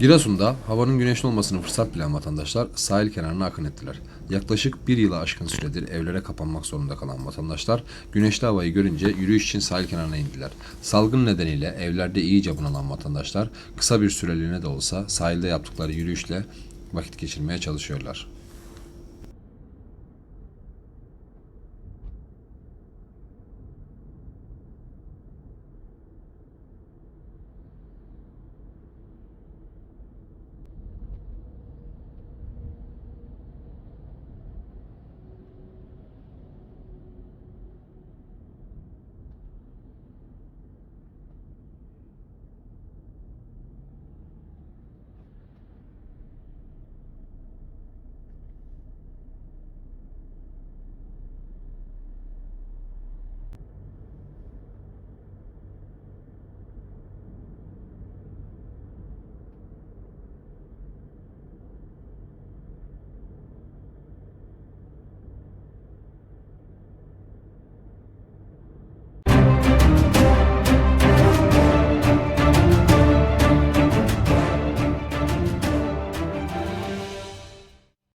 Giresun'da havanın güneşli olmasını fırsat bilen vatandaşlar sahil kenarına akın ettiler. Yaklaşık bir yıla aşkın süredir evlere kapanmak zorunda kalan vatandaşlar güneşli havayı görünce yürüyüş için sahil kenarına indiler. Salgın nedeniyle evlerde iyice bunalan vatandaşlar kısa bir süreliğine de olsa sahilde yaptıkları yürüyüşle vakit geçirmeye çalışıyorlar.